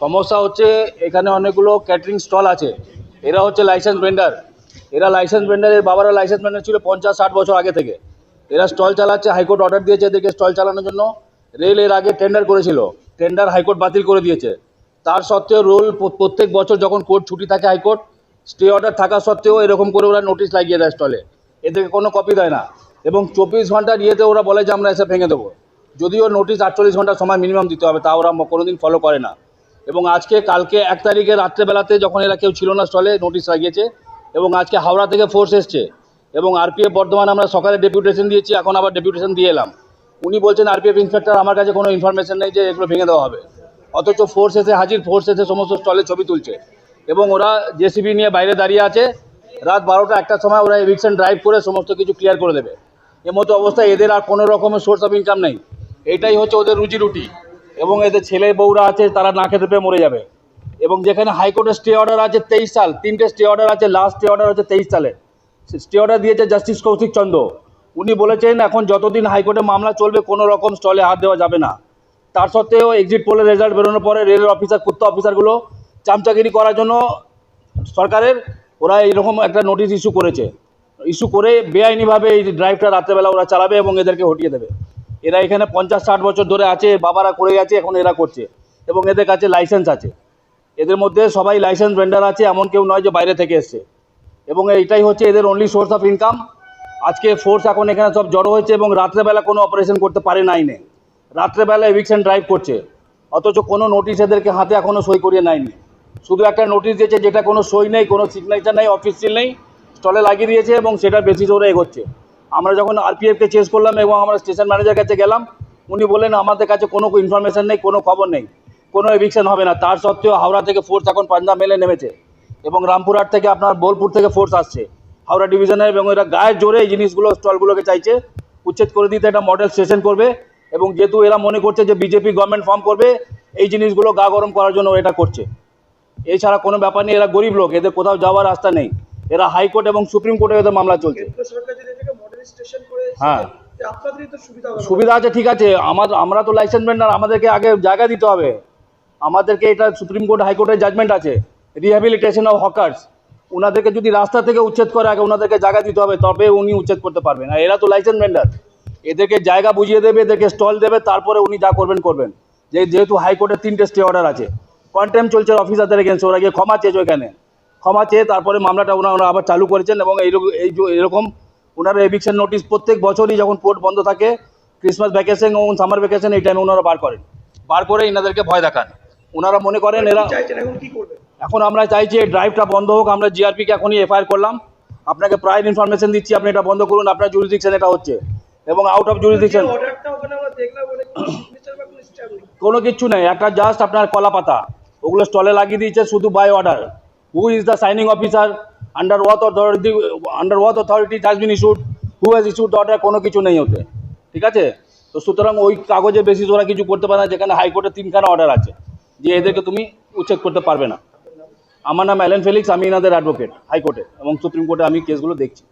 সমস্যা হচ্ছে এখানে অনেকগুলো ক্যাটারিং স্টল আছে। এরা হচ্ছে লাইসেন্স ভেন্ডার এরা লাইসেন্স ভেন্ডার এর বাবারা লাইসেন্স ভেন্ডার ছিল পঞ্চাশ ষাট বছর আগে থেকে। এরা স্টল চালাচ্ছে, হাইকোর্ট অর্ডার দিয়েছে এদেরকে স্টল চালানোর জন্য। রেল এর আগে টেন্ডার করেছিল টেন্ডার হাইকোর্ট বাতিল করে দিয়েছে। তার সত্ত্বেও রোল প্রত্যেক বছর যখন কোর্ট ছুটি থাকে হাইকোর্ট স্টে অর্ডার থাকা সত্ত্বেও এরকম করে ওরা নোটিশ লাগিয়ে দেয় স্টলে এদেরকে কোনো কপি দেয় না। এবং চব্বিশ ঘণ্টার ইয়েতে ওরা বলে যে আমরা এসে ভেঙে দেবো। যদিও নোটিশ আটচল্লিশ ঘণ্টা সময় মিনিমাম দিতে হবে, তা ওরা কোনোদিন ফলো করে না। এবং আজকে, কালকে এক তারিখে রাত্রেবেলাতে যখন এরা কেউ ছিল না স্টলে নোটিশ লাগিয়েছে। এবং আজকে হাওড়া থেকে ফোর্স এসছে। এবং আরপিএফ বর্ধমান আমরা সকালে ডেপুটেশন দিয়েছি, এখন আবার ডেপুটেশন দিয়ে এলাম। উনি বলছেন আরপিএফ ইন্সপেক্টর আমার কাছে কোনো ইনফরমেশন নেই যে এগুলো ভেঙে দেওয়া হবে। অথচ ফোর্স এসে, হাজির ফোর্স এসে সমস্ত স্টলে ছবি তুলছে। এবং ওরা জেসিবি নিয়ে বাইরে দাঁড়িয়ে আছে। রাত বারোটা একটার সময় ওরা এভিকশন ড্রাইভ করে সমস্ত কিছু ক্লিয়ার করে দেবে। এর মতো অবস্থায় এদের আর কোনো রকমের সোর্স অফ ইনকাম নেই। এটাই হচ্ছে ওদের রুজি রুটি। এবং এদের ছেলে বউরা আছে, তারা না খেতে পেয়ে মরে যাবে। এবং যেখানে হাইকোর্টের স্টে অর্ডার আছে তেইশ সাল, তিনটে স্টে অর্ডার আছে লাস্ট স্টে অর্ডার হচ্ছে তেইশ সালে। স্টে অর্ডার দিয়েছে জাস্টিস কৌশিক চন্দ্র উনি বলেছেন, এখন যতদিন হাইকোর্টে মামলা চলবে, কোনো রকম স্টলে হাত দেওয়া যাবে না। তার সত্ত্বেও এক্সিট পোলের রেজাল্ট বেরোনোর পরে রেলের অফিসার কুত্তা অফিসারগুলো চামচাগিরি করার জন্য সরকারের, ওরা এইরকম একটা নোটিশ ইস্যু করেছে। ইস্যু করে বেআইনিভাবে এই ড্রাইভটা রাত্রেবেলা ওরা চালাবে এবং এদেরকে হটিয়ে দেবে। এরা এখানে পঞ্চাশ, ষাট বছর ধরে আছে, বাবারা করে গেছে, এখন এরা করছে এবং এদের কাছে লাইসেন্স আছে। এদের মধ্যে সবাই লাইসেন্স ভেন্ডার আছে, এমন কেউ নয় যে বাইরে থেকে এসছে। এবং এইটাই হচ্ছে এদের অনলি সোর্স অফ ইনকাম আজকে ফোর্স এখন এখানে সব জড়ো হয়েছে এবং রাত্রেবেলা কোনো অপারেশন করতে পারে না আইনে। রাত্রেবেলা এভিকশন ড্রাইভ করছে। অথচ কোনো নোটিশ এদেরকে হাতে এখনও সই করিয়ে নেয়নি। শুধু একটা নোটিশ দিয়েছে যেটা কোনো সই নেই, কোনো সিগনেচার নেই অফিস সিল নেই, স্টলে লাগিয়ে দিয়েছে এবং সেটার বেশি জোরে এগোচ্ছে। আমরা যখন আরপিএফকে চেস করলাম এবং আমরা স্টেশন ম্যানেজার কাছে গেলাম, উনি বললেন, আমাদের কাছে কোনো ইনফরমেশন নেই, কোনো খবর নেই। কোনো এভিকশন হবে না। তার সত্ত্বেও হাওড়া থেকে ফোর্স এখন পাঞ্জাব মেলে নেমেছে। এবং রামপুরহাট থেকে আপনার বোলপুর থেকে ফোর্স আসছে। হাওড়া ডিভিশনের এবং এরা গায়ের জোরে এই জিনিসগুলো স্টলগুলোকে চাইছে। উচ্ছেদ করে দিতে একটা মডেল স্টেশন করবে এবং যেহেতু এরা মনে করছে যে বিজেপি গভর্নমেন্ট ফর্ম করবে এই জিনিসগুলো গা গরম করার জন্য এটা করছে। এছাড়া কোনো ব্যাপার নেই এরা গরিব লোক এদের কোথাও যাওয়ার রাস্তা নেই। এরা হাইকোর্ট এবং সুপ্রিম কোর্টে এদের মামলা চলছে। হ্যাঁ। সুবিধা আছে ঠিক আছে। আমার আমরা তো লাইসেন্স ভেন্ডার আমাদেরকে আগে জায়গা দিতে হবে। আমাদেরকে এটা সুপ্রিম কোর্ট হাইকোর্টের জাজমেন্ট আছে। রিহ্যাবিলিটেশন অফ হকার্স ওনাদেরকে যদি রাস্তা থেকে উচ্ছেদ করে আগে ওনাদেরকে জায়গা দিতে হবে তবে উনি উচ্ছেদ করতে পারবেন। আর এরা তো লাইসেন্স ভেন্ডার এদেরকে জায়গা বুঝিয়ে দেবে এদেরকে স্টল দেবে তারপরে উনি যা করবেন করবেন। যে যেহেতু হাইকোর্টের তিনটে স্টে অর্ডার আছে। কন্টেম চলছে অফিসারদের এগেন্সে ওরা গিয়ে ক্ষমা চেয়েছে ওখানে ক্ষমা চেয়ে তারপরে মামলাটা ওনারা ওনারা আবার চালু করেছেন এবং এইরকম এই এরকম ওনারা এভিকশন নোটিশ প্রত্যেক বছরই যখন কোর্ট বন্ধ থাকে ক্রিসমাস ভ্যাকেশন এবং সামার ভ্যাকেশন এই টাইমে ওনারা বার করেন। বার করে এনাদেরকে ভয় দেখান। ওনারা মনে করেন এরা এখন কি এখন আমরা চাইছি এই ড্রাইভটা বন্ধ হোক আমরা জিআরপিকে এখনই এফআইআর করলাম। আপনাকে প্রায় ইনফরমেশন দিচ্ছি আপনি এটা বন্ধ করুন আপনার জুরিডিকশন এটা হচ্ছে। এবং আউট অফ জুরিডিকশন কোনো কিছু নেই একটা জাস্ট আপনার কলা পাতা। ওগুলো স্টলে লাগিয়ে দিয়েছে শুধু by order who is the signing officer under what authority under what authority has been issued who has issued order কোনো কিছু নেই ওতে। ঠিক আছে? তো সুতরাং ওই কাগজে বেশি ওরা কিছু করতে পারে না যেখানে হাইকোর্টের তিনখানা অর্ডার আছে যে এদেরকে তুমি উচ্ছেদ করতে পারবে না। আমার নাম অ্যালেন ফেলিক্স আমি এনাদের অ্যাডভোকেট হাইকোর্টে এবং সুপ্রিম কোর্টে আমি কেসগুলো দেখছি।